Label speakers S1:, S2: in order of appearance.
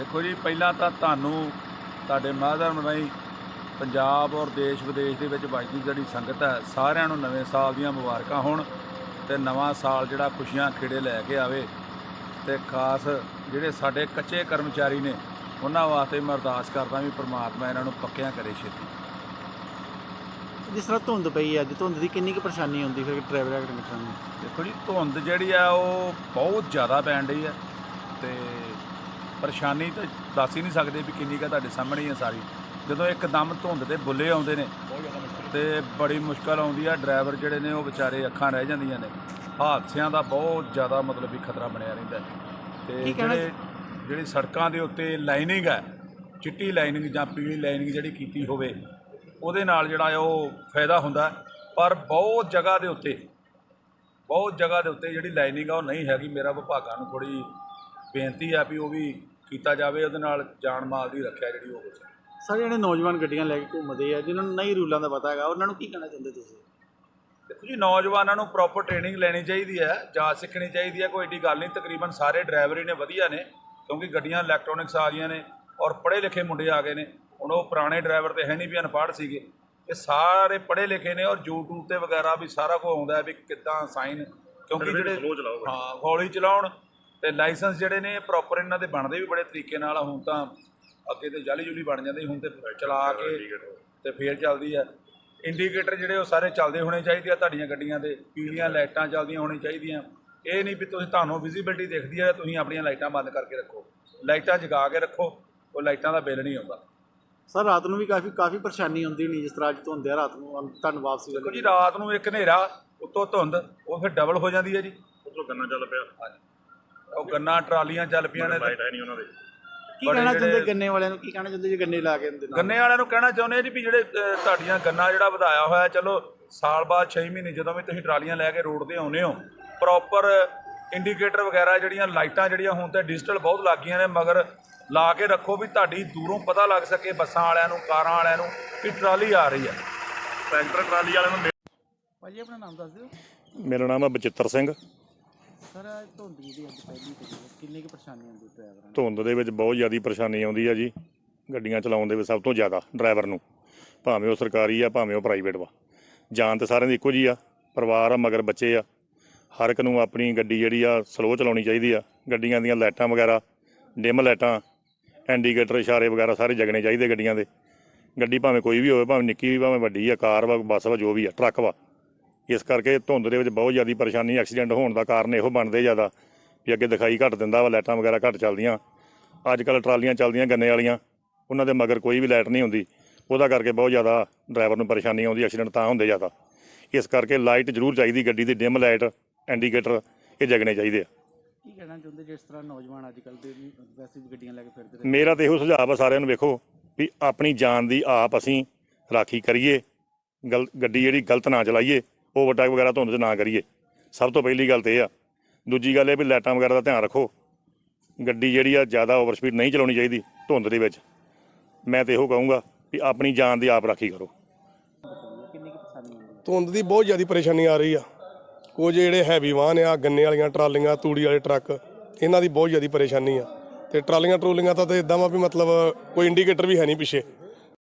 S1: ਦੇਖੋ ਜੀ ਪਹਿਲਾਂ ਤਾਂ ਤੁਹਾਨੂੰ ਤੁਹਾਡੇ ਮਾਧਰਮ ਰਾਹੀਂ ਪੰਜਾਬ ਔਰ ਦੇਸ਼ ਵਿਦੇਸ਼ ਦੇ ਵਿੱਚ ਵੱਜਦੀ ਜਿਹੜੀ ਸੰਗਤ ਹੈ ਸਾਰਿਆਂ ਨੂੰ ਨਵੇਂ ਸਾਲ ਦੀਆਂ ਮੁਬਾਰਕਾਂ ਹੋਣ ਤੇ ਨਵਾਂ ਸਾਲ ਜਿਹੜਾ ਖੁਸ਼ੀਆਂ ਖੇੜੇ ਲੈ ਕੇ ਆਵੇ ਤੇ ਖਾਸ ਜਿਹੜੇ ਸਾਡੇ ਕੱਚੇ ਕਰਮਚਾਰੀ ਨੇ ਉਹਨਾਂ ਵਾਸਤੇ ਮੈਂ ਅਰਦਾਸ ਕਰਦਾ ਵੀ ਪ੍ਰਮਾਤਮਾ ਇਹਨਾਂ ਨੂੰ ਪੱਕਿਆਂ ਕਰੇ ਛੇਤੀ।
S2: ਜਿਸ ਤਰ੍ਹਾਂ ਧੁੰਦ ਪਈ ਅੱਜ ਧੁੰਦ ਦੀ ਕਿੰਨੀ ਕੁ ਪਰੇਸ਼ਾਨੀ ਹੁੰਦੀ ਫਿਰ ਡਰਾਈਵਰਾਂ ਕੰਡਕਟਰਾਂ ਨੂੰ?
S1: ਦੇਖੋ ਜੀ ਧੁੰਦ ਜਿਹੜੀ ਆ ਉਹ ਬਹੁਤ ਜ਼ਿਆਦਾ ਪੈਣ ਰਹੀ ਹੈ ਤੇ ਪਰੇਸ਼ਾਨੀ ਤਾਂ ਦੱਸ ਹੀ ਨਹੀਂ ਸਕਦੇ ਵੀ ਕਿੰਨੀ ਕਾ ਤੁਹਾਡੇ ਸਾਹਮਣੇ ਹੀ ਹੈ ਸਾਰੀ ਜਦੋਂ ਇੱਕਦਮ ਧੁੰਦ ਦੇ ਬੁੱਲੇ ਆਉਂਦੇ ਨੇ ਤੇ ਬੜੀ ਮੁਸ਼ਕਲ ਆਉਂਦੀ ਆ ਡਰਾਈਵਰ ਜਿਹੜੇ ਨੇ ਉਹ ਵਿਚਾਰੇ ਅੱਖਾਂ ਰਹਿ ਜਾਂਦੀਆਂ ਨੇ ਹਾਦਸਿਆਂ ਦਾ ਬਹੁਤ ਜ਼ਿਆਦਾ ਮਤਲਬ ਵੀ ਖਤਰਾ ਬਣਿਆ ਰਹਿੰਦਾ ਹੈ। ਤੇ ਜਿਹੜੇ ਜਿਹੜੀ ਸੜਕਾਂ ਦੇ ਉੱਤੇ ਲਾਈਨਿੰਗ ਹੈ ਚਿੱਟੀ ਲਾਈਨਿੰਗ ਜਾਂ ਪੀਲੀ ਲਾਈਨਿੰਗ ਜਿਹੜੀ ਕੀਤੀ ਹੋਵੇ ਉਹਦੇ ਨਾਲ ਜਿਹੜਾ ਉਹ ਫਾਇਦਾ ਹੁੰਦਾ ਹੈ। ਪਰ ਬਹੁਤ ਜਗ੍ਹਾ ਦੇ ਉੱਤੇ ਬਹੁਤ ਜਗ੍ਹਾ ਦੇ ਉੱਤੇ ਜਿਹੜੀ ਲਾਈਨਿੰਗ ਆ ਉਹ ਨਹੀਂ ਹੈਗੀ ਮੇਰਾ ਵਿਭਾਗਾਂ ਨੂੰ ਥੋੜੀ ਬੇਨਤੀ ਆ ਵੀ ਉਹ ਵੀ ਕੀਤਾ ਜਾਵੇ ਉਹਦੇ ਨਾਲ ਜਾਨ ਮਾਲ ਦੀ ਰੱਖਿਆ ਜਿਹੜੀ ਉਹ ਹੋ ਸਕੇ।
S2: ਸਰ ਜਿਹੜੇ ਨੌਜਵਾਨ ਗੱਡੀਆਂ ਲੈ ਕੇ ਘੁੰਮਦੇ ਆ ਜਿਨ੍ਹਾਂ ਨੂੰ ਨਹੀਂ ਰੂਲਾਂ ਦਾ ਪਤਾ ਹੈਗਾ ਉਹਨਾਂ ਨੂੰ ਕੀ ਕਹਿਣਾ ਚਾਹੁੰਦੇ ਤੁਸੀਂ?
S1: ਦੇਖੋ ਜੀ ਨੌਜਵਾਨਾਂ ਨੂੰ ਪ੍ਰੋਪਰ ਟ੍ਰੇਨਿੰਗ ਲੈਣੀ ਚਾਹੀਦੀ ਹੈ ਜਾਂਚ ਸਿੱਖਣੀ ਚਾਹੀਦੀ ਹੈ ਕੋਈ ਏਡੀ ਗੱਲ ਨਹੀਂ ਤਕਰੀਬਨ ਸਾਰੇ ਡਰਾਈਵਰ ਹੀ ਨੇ ਵਧੀਆ ਨੇ ਕਿਉਂਕਿ ਗੱਡੀਆਂ ਇਲੈਕਟ੍ਰੋਨਿਕਸ ਆ ਗਈਆਂ ਨੇ ਔਰ ਪੜ੍ਹੇ ਲਿਖੇ ਮੁੰਡੇ ਆ ਗਏ ਨੇ। ਹੁਣ ਉਹ ਪੁਰਾਣੇ ਡਰਾਈਵਰ ਤੇ ਹੈ ਨਹੀਂ ਵੀ ਅਨਪੜ੍ਹ ਸੀਗੇ। ਇਹ ਸਾਰੇ ਪੜ੍ਹੇ ਲਿਖੇ ਨੇ ਔਰ YouTube ਤੇ ਵਗੈਰਾ ਵੀ ਸਾਰਾ ਕੁਝ ਆਉਂਦਾ ਵੀ ਕਿੱਦਾਂ ਸਾਈਨ ਕਿਉਂਕਿ ਜਿਹੜੇ ਹਾਂ ਹੌਲੀ ਚਲਾਉਣ ਤੇ ਲਾਇਸੈਂਸ ਜਿਹੜੇ ਨੇ ਪ੍ਰੋਪਰ ਇਹਨਾਂ ਦੇ ਬਣਦੇ ਵੀ ਬੜੇ ਤਰੀਕੇ ਨਾਲ ਆ। ਹੁਣ ਤਾਂ ਅੱਗੇ ਤੇ ਜਾਲੀ ਜੁਲੀ ਬਣ ਜਾਂਦੇ ਹੁਣ ਤੇ ਚਲਾ ਕੇ ਤੇ ਫੇਰ ਚੱਲਦੀ ਆ। ਇੰਡੀਕੇਟਰ ਜਿਹੜੇ ਉਹ ਸਾਰੇ ਚੱਲਦੇ ਹੋਣੇ ਚਾਹੀਦੇ ਆ ਤੁਹਾਡੀਆਂ ਗੱਡੀਆਂ ਦੇ ਪੀਲੀਆਂ ਲਾਈਟਾਂ ਚੱਲਦੀਆਂ ਹੋਣੀਆਂ ਚਾਹੀਦੀਆਂ। ਇਹ ਨਹੀਂ ਵੀ ਤੁਸੀਂ ਤੁਹਾਨੂੰ ਵਿਜ਼ਿਬਿਲਟੀ ਦਿਖਦੀ ਹੈ ਤੁਸੀਂ ਆਪਣੀਆਂ ਲਾਈਟਾਂ ਬੰਦ ਕਰਕੇ ਰੱਖੋ। ਲਾਈਟਾਂ ਜਗਾ ਕੇ ਰੱਖੋ ਉਹ ਲਾਈਟਾਂ ਦਾ ਬਿੱਲ ਨਹੀਂ ਆਉਂਦਾ।
S2: ਸਰ ਰਾਤ ਨੂੰ ਵੀ ਕਾਫੀ ਕਾਫੀ ਪਰੇਸ਼ਾਨੀ ਹੁੰਦੀ ਨਹੀਂ ਜਿਸ ਤਰ੍ਹਾਂ ਅੱਜ ਧੁੰਦ ਹੈ ਰਾਤ ਨੂੰ ਤੁਹਾਨੂੰ ਵਾਪਸੀ
S1: ਦੇਖੋ
S2: ਵੇਲੇ
S1: ਜੀ ਰਾਤ ਨੂੰ ਇੱਕ ਹਨੇਰਾ ਉੱਤੋਂ ਧੁੰਦ ਉਹ ਫਿਰ ਡਬਲ ਹੋ ਜਾਂਦੀ ਹੈ ਜੀ।
S3: ਉਧਰੋਂ ਗੰਨਾ ਚੱਲ ਪਿਆ।
S1: ਹਾਂਜੀ। ਉਹ ਗੰਨਾ ਟਰਾਲੀਆਂ ਚੱਲ ਪਈਆਂ ਨੇ ਤੇ
S3: ਲਾਈਟ ਹੈ ਨਹੀਂ ਉਹਨਾਂ ਦੇ।
S2: ਕੀ
S1: ਬੜੇ
S2: ਕਹਿਣਾ ਚਾਹੁੰਦੇ
S1: ਜਿਹੜੇ-
S2: ਗੰਨੇ ਵਾਲਿਆਂ ਨੂੰ? ਕੀ ਕਹਿਣਾ ਚਾਹੁੰਦੇ ਜੇ ਗੰਨੇ ਲਾ ਕੇ ਦਿੰਦੇ ਨਾਲ?
S1: ਗੰਨੇ ਵਾਲਿਆਂ ਨੂੰ ਕਹਿਣਾ ਚਾਹੁੰਦੇ ਆ ਜੀ ਵੀ ਜਿਹੜੇ ਅ, ਤੁਹਾਡੀਆਂ ਗੰਨਾ ਜਿਹੜਾ ਵਧਾਇਆ ਹੋਇਆ ਚਲੋ ਸਾਲ ਬਾਅਦ 6 ਮਹੀਨੇ ਜਦੋਂ ਵੀ ਤੁਸੀਂ ਟਰਾਲੀਆਂ ਲੈ ਕੇ ਰੋਡ ਤੇ ਆਉਂਦੇ ਹੋ ਪ੍ਰੋਪਰ ਇੰਡੀਕੇਟਰ ਵਗੈਰਾ ਜਿਹੜੀਆਂ ਲਾਈਟਾਂ ਜਿਹੜੀਆਂ ਹੁਣ ਤੇ ਡਿਜੀਟਲ ਬਹੁਤ ਲੱਗ ਗਈਆਂ ਨੇ ਮਗਰ ਲਾ ਕੇ ਰੱਖੋ ਵੀ ਤੁਹਾਡੀ ਦੂਰੋਂ ਪਤਾ ਲੱਗ ਸਕੇ ਬੱਸਾਂ ਵਾਲਿਆਂ ਨੂੰ ਕਾਰਾਂ ਵਾਲਿਆਂ ਨੂੰ ਕਿ ਟਰਾਲੀ ਆ ਰਹੀ ਹੈ।
S3: ਟਰੈਕਟਰ ਟਰਾਲੀ ਵਾਲਿਆਂ ਨੂੰ
S2: ਭਾਜੀ ਆਪਣਾ ਨਾਮ ਦੱਸ ਦਿਓ।
S3: ਮੇਰਾ ਨਾਮ ਹੈ ਬਚਿੱਤਰ ਸਿੰਘ।
S2: ਸਰ ਧੁੰਦ ਜਿਹੜੀ ਅੱਜ ਪਹਿਲੀ ਪਈ ਹੈ, ਕਿੰਨੀ ਕੁ ਪਰੇਸ਼ਾਨੀ ਹੁੰਦੀ ਡਰਾਈਵਰਾਂ
S3: ਧੁੰਦ ਦੇ ਵਿੱਚ ਬਹੁਤ ਜ਼ਿਆਦਾ ਪਰੇਸ਼ਾਨੀ ਆਉਂਦੀ ਆ ਜੀ। ਗੱਡੀਆਂ ਚਲਾਉਣ ਦੇ ਵਿੱਚ ਸਭ ਤੋਂ ਜ਼ਿਆਦਾ ਡਰਾਈਵਰ ਨੂੰ। ਭਾਵੇਂ ਉਹ ਸਰਕਾਰੀ ਆ, ਭਾਵੇਂ ਉਹ ਪ੍ਰਾਈਵੇਟ ਵਾ। ਜਾਨ ਤਾਂ ਸਾਰਿਆਂ ਦੀ ਇੱਕੋ ਜੀ ਆ। ਪਰਿਵਾਰ ਆ, ਮਗਰ ਬੱਚੇ ਆ। ਹਰ ਇੱਕ ਨੂੰ ਆਪਣੀ ਗੱਡੀ ਜਿਹੜੀ ਆ ਸਲੋ ਚਲਾਉਣੀ ਚਾਹੀਦੀ ਆ। ਗੱਡੀਆਂ ਦੀਆਂ ਲਾਈਟਾਂ ਵਗੈਰਾ ਡਿਮ ਲਾਈਟਾਂ ਇੰਡੀਕੇਟਰ ਇਸ਼ਾਰੇ ਵਗੈਰਾ ਸਾਰੇ ਜਗਣੇ ਚਾਹੀਦੇ ਗੱਡੀਆਂ ਦੇ। ਗੱਡੀ ਭਾਵੇਂ ਕੋਈ ਵੀ ਹੋਵੇ, ਭਾਵੇਂ ਨਿੱਕੀ ਵੀ, ਭਾਵੇਂ ਵੱਡੀ ਆ, ਕਾਰ ਵਾ, ਬੱਸ ਵਾ, ਜੋ ਵੀ ਆ, ਟਰੱਕ ਵਾ। ਇਸ ਕਰਕੇ ਧੁੰਦ ਦੇ ਵਿੱਚ ਬਹੁਤ ਜ਼ਿਆਦਾ ਪਰੇਸ਼ਾਨੀ ਐਕਸੀਡੈਂਟ ਹੋਣ ਦਾ ਕਾਰਨ ਇਹੋ ਬਣਦੇ ਜ਼ਿਆਦਾ ਵੀ ਅੱਗੇ ਦਿਖਾਈ ਘੱਟ ਦਿੰਦਾ ਵਾ ਲਾਈਟਾਂ ਵਗੈਰਾ ਘੱਟ ਚੱਲਦੀਆਂ। ਅੱਜ ਕੱਲ ਟਰਾਲੀਆਂ ਚੱਲਦੀਆਂ ਗੰਨੇ ਵਾਲੀਆਂ ਉਹਨਾਂ ਦੇ ਮਗਰ ਕੋਈ ਵੀ ਲਾਈਟ ਨਹੀਂ ਹੁੰਦੀ। ਉਹਦਾ ਕਰਕੇ ਬਹੁਤ ਜ਼ਿਆਦਾ ਡਰਾਈਵਰ ਨੂੰ ਪਰੇਸ਼ਾਨੀ ਆਉਂਦੀ ਐਕਸੀਡੈਂਟ ਤਾਂ ਹੁੰਦੇ ਜ਼ਿਆਦਾ। ਇਸ ਕਰਕੇ ਲਾਈਟ ਜ਼ਰੂਰ ਚਾਹੀਦੀ ਗੱਡੀ ਦੀ ਡਿਮ ਲਾਈਟ ਇੰਡੀਕੇਟਰ ਇਹ ਜਗਣੇ ਚਾਹੀਦੇ ਆ।
S2: ਕੀ ਕਹਿਣਾ ਚਾਹੁੰਦੇ ਜਿਸ ਤਰ੍ਹਾਂ ਨੌਜਵਾਨ ਅੱਜ ਕੱਲ ਦੇ ਵੈਸੇ ਵੀ ਗੱਡੀਆਂ ਲੈ ਕੇ ਫਿਰਦੇ ਨੇ
S3: ਮੇਰਾ ਤੇ ਇਹੋ ਸੁਝਾਅ ਆ ਸਾਰਿਆਂ ਨੂੰ ਵੇਖੋ ਵੀ ਆਪਣੀ ਜਾਨ ਦੀ ਆਪ ਅਸੀਂ ਰਾਖੀ ਕਰੀਏ ਗੱਡੀ ਜਿਹੜੀ ਗਲਤ ਨਾ ਚਲਾਈਏ। ਓਵਰਟੇਕ ਵਗੈਰਾ ਧੁੰਦ 'ਚ ਨਾ ਕਰੀਏ। ਸਭ ਤੋਂ ਪਹਿਲੀ ਗੱਲ ਤੇ ਇਹ ਆ। ਦੂਜੀ ਗੱਲ ਇਹ ਵੀ ਲਾਈਟਾਂ ਵਗੈਰਾ ਦਾ ਧਿਆਨ ਰੱਖੋ। ਗੱਡੀ ਜਿਹੜੀ ਆ ਜ਼ਿਆਦਾ ਓਵਰ ਸਪੀਡ ਨਹੀਂ ਚਲਾਉਣੀ ਚਾਹੀਦੀ ਧੁੰਦ ਦੇ ਵਿੱਚ। ਮੈਂ ਤੇ ਇਹੋ ਕਹੂੰਗਾ ਵੀ ਆਪਣੀ ਜਾਨ ਦੀ ਆਪ ਰਾਖੀ ਕਰੋ।
S4: ਧੁੰਦ ਦੀ ਬਹੁਤ ਜ਼ਿਆਦਾ ਪਰੇਸ਼ਾਨੀ ਆ ਰਹੀ ਆ। ਕੁਝ ਜਿਹੜੇ ਹੈਵੀ ਵਾਹਨ ਆ, ਗੰਨੇ ਵਾਲੀਆਂ ਟਰਾਲੀਆਂ, ਤੂੜੀ ਵਾਲੇ ਟਰੱਕ, ਇਹਨਾਂ ਦੀ ਬਹੁਤ ਜ਼ਿਆਦਾ ਪਰੇਸ਼ਾਨੀ ਆ। ਤੇ ਟਰਾਲੀਆਂ ਟਰੂਲੀਆਂ ਤਾਂ ਤੇ ਇਦਾਂ ਵਾ ਵੀ ਮਤਲਬ ਕੋਈ ਇੰਡੀਕੇਟਰ ਵੀ ਹੈ ਨਹੀਂ ਪਿੱਛੇ।